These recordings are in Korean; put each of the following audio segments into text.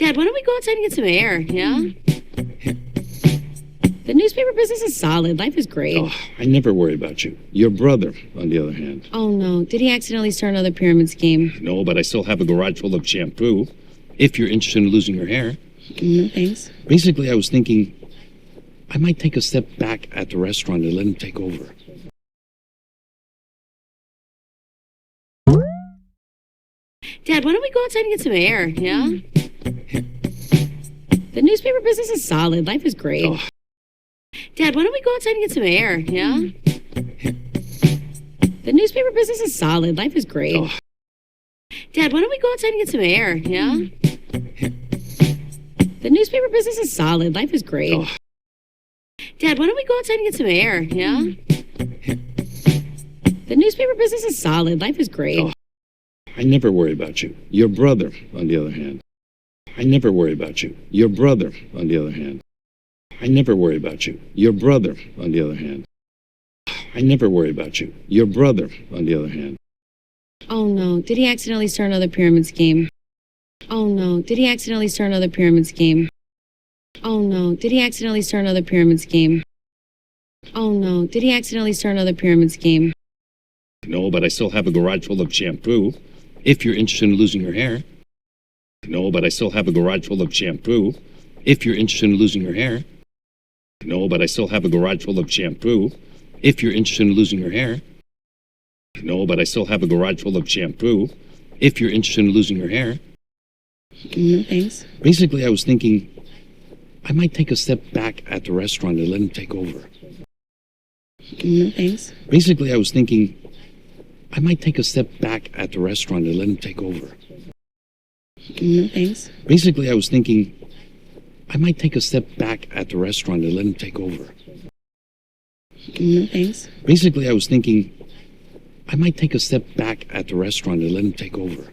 Dad, why don't we go outside and get some air? Yeah? The newspaper business is solid. Life is great. Oh, I never worry about you. Your brother, on the other hand. Oh no, did he accidentally start another pyramid scheme? No, but I still have a garage full of shampoo. If you're interested in losing your hair. No thanks. Basically, I was thinking I might take a step back at the restaurant and let him take over. Dad, why don't we go outside and get some air? Yeah? The newspaper business is solid. Life is great. Oh. Dad, why don't we go outside and get some air? Yeah? The newspaper business is solid. Life is great. Oh. Dad, why don't we go outside and get some air? Yeah? The newspaper business is solid. Life is great. Oh. Dad, why don't we go outside and get some air? Yeah? The newspaper business is solid. Life is great. I never worry about you. Your brother, on the other hand. I never worry about you. Your brother, on the other hand. I never worry about you. Your brother, on the other hand. I never worry about you. Your brother, on the other hand. Oh no, did he accidentally start another pyramid scheme? Oh no, did he accidentally start another pyramid scheme? Oh no, did he accidentally start another pyramid scheme? Oh no, did he accidentally start another pyramid scheme? No, but I still have a garage full of shampoo. If you're interested in losing your hair. No, but I still have a garage full of shampoo. If you're interested in losing your hair. No, but I still have a garage full of shampoo. If you're interested in losing your hair. No, but I still have a garage full of shampoo. If you're interested in losing your hair. No thanks. Basically, I was thinking I might take a step back at the restaurant and let him take over. No thanks. Basically, I was thinking I might take a step back at the restaurant and let him take over. No thanks. Basically, I was thinking I might take a step back at the restaurant and let him take over. No thanks. Basically, I was thinking I might take a step back at the restaurant and let him take over.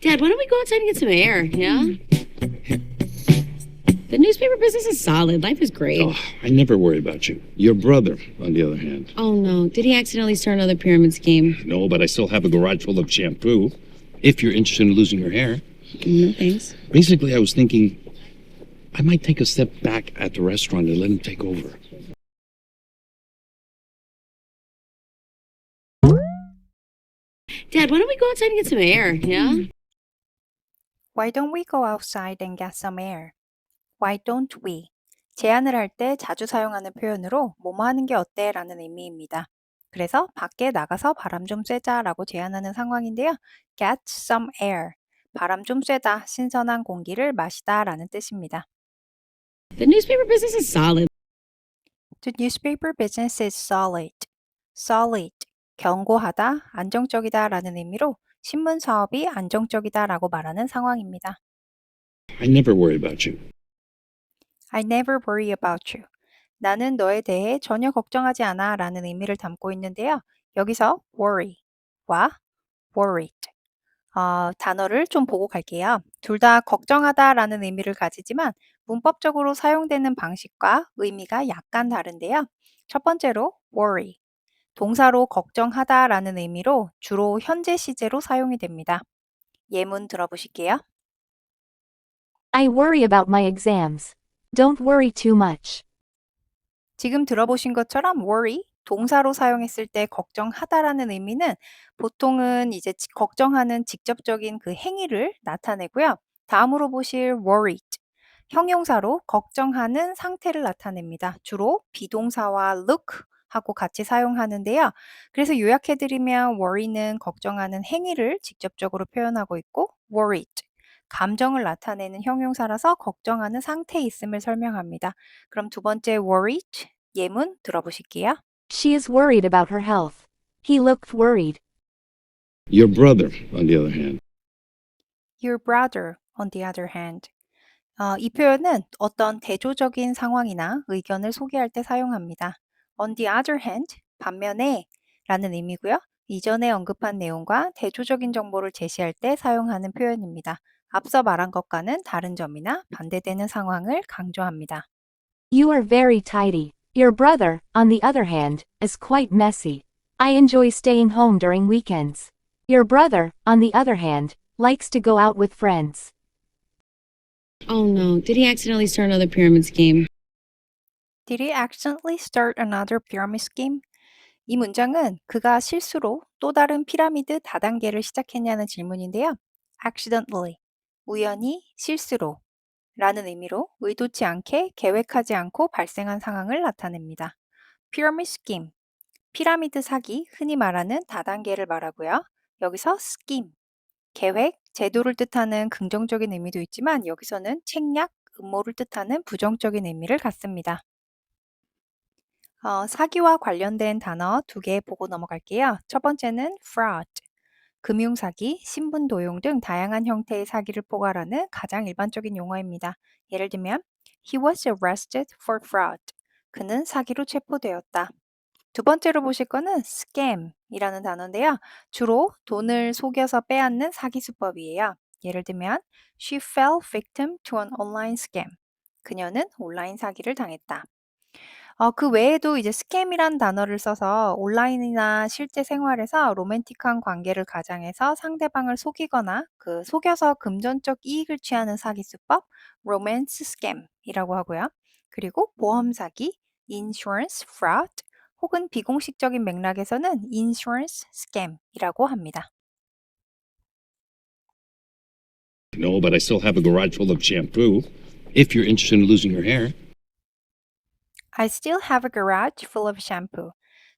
Dad, why don't we go outside and get some air? Yeah? The newspaper business is solid. Life is great. Oh, I never worry about you. Your brother, on the other hand. Oh no, did he accidentally start another pyramid scheme? No, but I still have a garage full of shampoo If you're interested in losing your hair. No thanks. Basically, I was thinking I might take a step back at the restaurant and let him take over. Dad, why don't we go outside and get some air? Yeah? Why don't we go outside and get some air? Why don't we? 제안을 할 때 자주 사용하는 표현으로 뭐뭐 하는 게 어때? 라는 의미입니다. 그래서 밖에 나가서 바람 좀 쐬자 라고 제안하는 상황인데요. get some air. 바람 좀 쐬다, 신선한 공기를 마시다 라는 뜻입니다. The newspaper business is solid. The newspaper business is solid. solid. 견고하다, 안정적이다 라는 의미로 신문 사업이 안정적이다 라고 말하는 상황입니다. I never worry about you. I never worry about you. 나는 너에 대해 전혀 걱정하지 않아 라는 의미를 담고 있는데요. 여기서 worry와 worried 어, 단어를 좀 보고 갈게요. 둘 다 걱정하다 라는 의미를 가지지만 문법적으로 사용되는 방식과 의미가 약간 다른데요. 첫 번째로 worry. 동사로 걱정하다 라는 의미로 주로 현재 시제로 사용이 됩니다. 예문 들어보실게요. I worry about my exams. Don't worry too much. 지금 들어보신 것처럼 worry 동사로 사용했을 때 걱정하다라는 의미는 보통은 이제 지- 걱정하는 직접적인 그 행위를 나타내고요. 다음으로 보실 worried 형용사로 걱정하는 상태를 나타냅니다. 주로 비동사와 look 하고 같이 사용하는데요. 그래서 요약해드리면 worry는 걱정하는 행위를 직접적으로 표현하고 있고 worried 감정을 나타내는 형용사라서 걱정하는 상태에 있음을 설명합니다. 그럼 두 번째 worried 예문 들어보실게요. She is worried about her health. He looked worried. Your brother, on the other hand. Your brother, on the other hand. 어, 이 표현은 어떤 대조적인 상황이나 의견을 소개할 때 사용합니다. On the other hand, 반면에 라는 의미고요. 이전에 언급한 내용과 대조적인 정보를 제시할 때 사용하는 표현입니다. 앞서 말한 것과는 다른 점이나 반대되는 상황을 강조합니다. You are very tidy. Your brother, on the other hand, is quite messy. I enjoy staying home during weekends. Your brother, on the other hand, likes to go out with friends. Oh no, did he accidentally start another pyramid scheme? Did he accidentally start another pyramid scheme? 이 문장은 그가 실수로 또 다른 피라미드 다단계를 시작했냐는 질문인데요. accidentally, 우연히, 실수로 라는 의미로 의도치 않게 계획하지 않고 발생한 상황을 나타냅니다. pyramid scheme, 피라미드 사기, 흔히 말하는 다단계를 말하고요. 여기서 scheme, 계획, 제도를 뜻하는 긍정적인 의미도 있지만 여기서는 책략, 음모를 뜻하는 부정적인 의미를 갖습니다. 어, 사기와 관련된 단어 두 개 보고 넘어갈게요. 첫 번째는 fraud, 금융사기, 신분 도용 등 다양한 형태의 사기를 포괄하는 가장 일반적인 용어입니다. 예를 들면 He was arrested for fraud. 그는 사기로 체포되었다. 두 번째로 보실 거는 scam이라는 단어인데요. 주로 돈을 속여서 빼앗는 사기 수법이에요. 예를 들면 She fell victim to an online scam. 그녀는 온라인 사기를 당했다. 어, 그 외에도 이제 스캠이란 단어를 써서 온라인이나 실제 생활에서 로맨틱한 관계를 가장해서 상대방을 속이거나 그 속여서 금전적 이익을 취하는 사기 수법, 로맨스 스캠이라고 하고요. 그리고 보험 사기, insurance fraud 혹은 비공식적인 맥락에서는 insurance scam이라고 합니다. No, but I still have a garage full of shampoo. If you're interested in losing your hair, I still have a garage full of shampoo.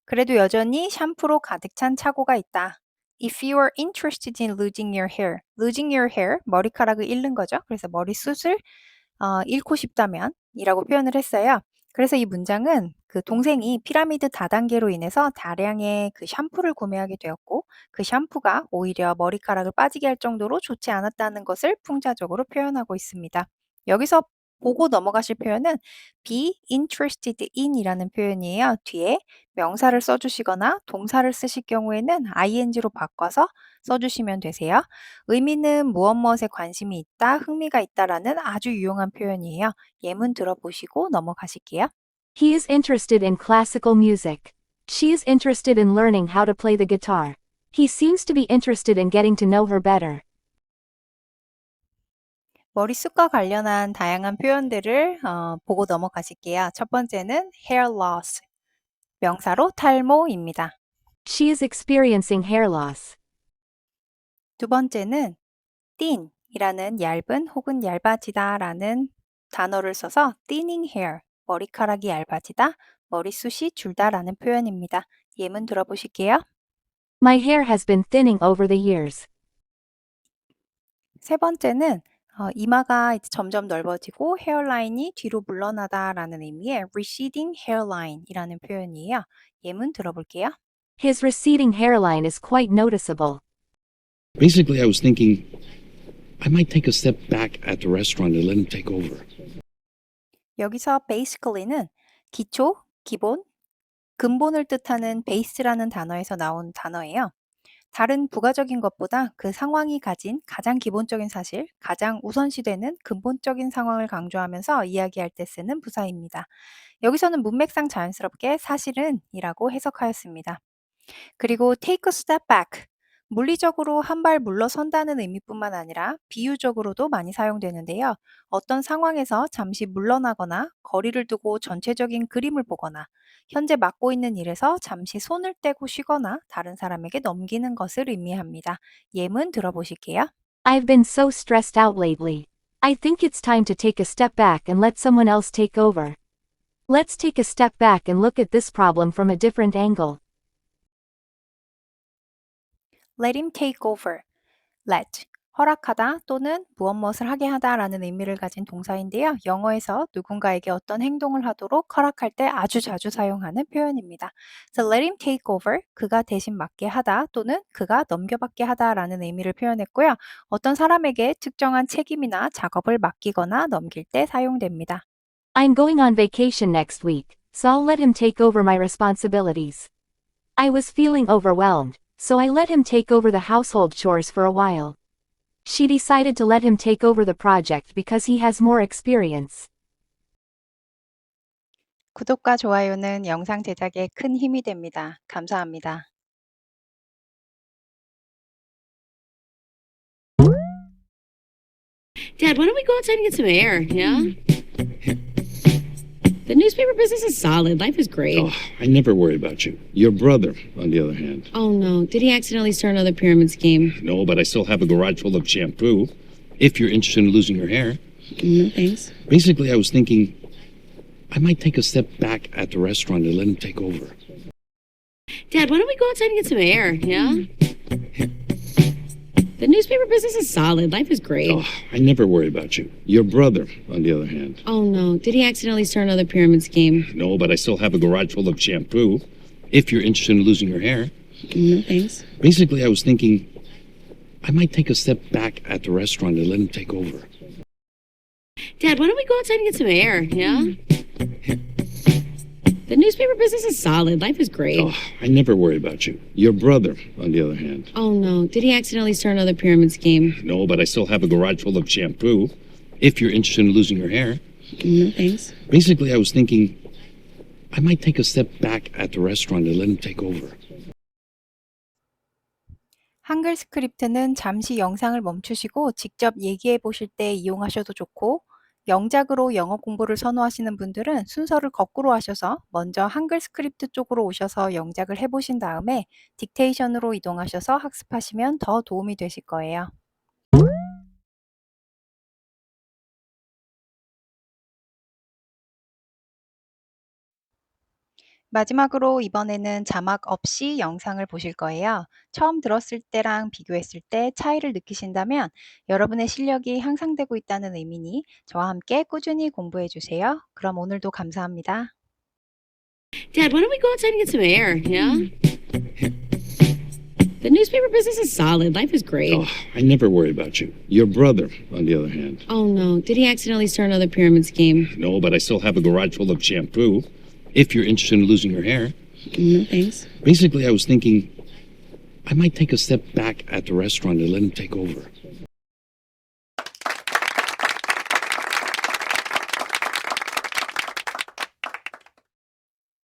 그래도 여전히 샴푸로 가득 찬 차고가 있다. If you are interested in losing your hair, losing your hair, 머리카락을 잃는 거죠. 그래서 머리숱을 어, 잃고 싶다면 이라고 표현을 했어요. 그래서 이 문장은 그 동생이 피라미드 다단계로 인해서 다량의 그 샴푸를 구매하게 되었고 그 샴푸가 오히려 머리카락을 빠지게 할 정도로 좋지 않았다는 것을 풍자적으로 표현하고 있습니다. 여기서 보고 넘어가실 표현은 be interested in이라는 표현이에요. 뒤에 명사를 써주시거나 동사를 쓰실 경우에는 ing로 바꿔서 써주시면 되세요. 의미는 무엇 무엇에 관심이 있다, 흥미가 있다라는 아주 유용한 표현이에요. 예문 들어보시고 넘어가실게요. He is interested in classical music. She is interested in learning how to play the guitar. He seems to be interested in getting to know her better. 머리숱과 관련한 다양한 표현들을 어, 보고 넘어가실게요. 첫 번째는 hair loss, 명사로 탈모입니다. She is experiencing hair loss. 두 번째는 thin이라는 얇은 혹은 얇아지다라는 단어를 써서 thinning hair, 머리카락이 얇아지다, 머리숱이 줄다라는 표현입니다. 예문 들어보실게요. My hair has been thinning over the years. 세 번째는 어, 이마가 이제 점점 넓어지고 헤어라인이 뒤로 물러나다라는 의미의 receding hairline이라는 표현이에요. 예문 들어볼게요. His receding hairline is quite noticeable. basically, I was thinking I might take a step back at the restaurant and let him take over. 여기서 basically는 기초, 기본, 근본을 뜻하는 base라는 단어에서 나온 단어예요. 다른 부가적인 것보다 그 상황이 가진 가장 기본적인 사실, 가장 우선시되는 근본적인 상황을 강조하면서 이야기할 때 쓰는 부사입니다. 여기서는 문맥상 자연스럽게 사실은 이라고 해석하였습니다. 그리고 take a step back. 물리적으로 한 발 물러선다는 의미뿐만 아니라 비유적으로도 많이 사용되는데요. 어떤 상황에서 잠시 물러나거나 거리를 두고 전체적인 그림을 보거나 현재 맡고 있는 일에서 잠시 손을 떼고 쉬거나 다른 사람에게 넘기는 것을 의미합니다. 예문 들어보실게요. I've been so stressed out lately. I think it's time to take a step back and let someone else take over. Let's take a step back and look at this problem from a different angle. Let him take over. Let 허락하다 또는 무엇 무엇을 하게 하다라는 의미를 가진 동사인데요. 영어에서 누군가에게 어떤 행동을 하도록 허락할 때 아주 자주 사용하는 표현입니다. So let him take over. 그가 대신 맡게 하다 또는 그가 넘겨받게 하다라는 의미를 표현했고요. 어떤 사람에게 특정한 책임이나 작업을 맡기거나 넘길 때 사용됩니다. I'm going on vacation next week, so I'll let him take over my responsibilities. I was feeling overwhelmed, so I let him take over the household chores for a while. She decided to let him take over the project because he has more experience. 구독과 좋아요는 영상 제작에 큰 힘이 됩니다. 감사합니다. Dad, why don't we go outside and get some air? Yeah? The newspaper business is solid. Life is great. Oh, I never worry about you. Your brother, on the other hand. Oh no, did he accidentally start another pyramid scheme? No, but I still have a garage full of shampoo. If you're interested in losing your hair. No thanks. Basically, I was thinking I might take a step back at the restaurant and let him take over. Dad, why don't we go outside and get some air? Yeah? The newspaper business is solid. Life is great. Oh, I never worry about you. Your brother, on the other hand. Oh no, did he accidentally start another pyramid scheme? No, but I still have a garage full of shampoo. If you're interested in losing your hair. No thanks. Basically, I was thinking I might take a step back at the restaurant and let him take over. Dad, why don't we go outside and get some air? Yeah? The newspaper business is solid. Life is great. Oh, I never worry about you. Your brother, on the other hand. Oh no, did he accidentally start another pyramid scheme? No, but I still have a garage full of shampoo. If you're interested in losing your hair. No thanks. Basically, I was thinking I might take a step back at the restaurant and let him take over. 한글 스크립트는 잠시 영상을 멈추시고 직접 얘기해 보실 때 이용하셔도 좋고 영작으로 영어 공부를 선호하시는 분들은 순서를 거꾸로 하셔서 먼저 한글 스크립트 쪽으로 오셔서 영작을 해보신 다음에 딕테이션으로 이동하셔서 학습하시면 더 도움이 되실 거예요. 마지막으로 이번에는 자막 없이 영상을 보실 거예요. 처음 들었을 때랑 비교했을 때 차이를 느끼신다면 여러분의 실력이 향상되고 있다는 의미니 저와 함께 꾸준히 공부해 주세요. 그럼 오늘도 감사합니다. Dad, why don't we go outside and get some air? Yeah? The newspaper business is solid. Life is great. Oh, I never worry about you. Your brother, on the other hand. Oh no, did he accidentally start another pyramid scheme? No, but I still have a garage full of shampoo. If you're interested in losing your hair. No thanks. Basically, I was thinking I might take a step back at the restaurant and let him take over.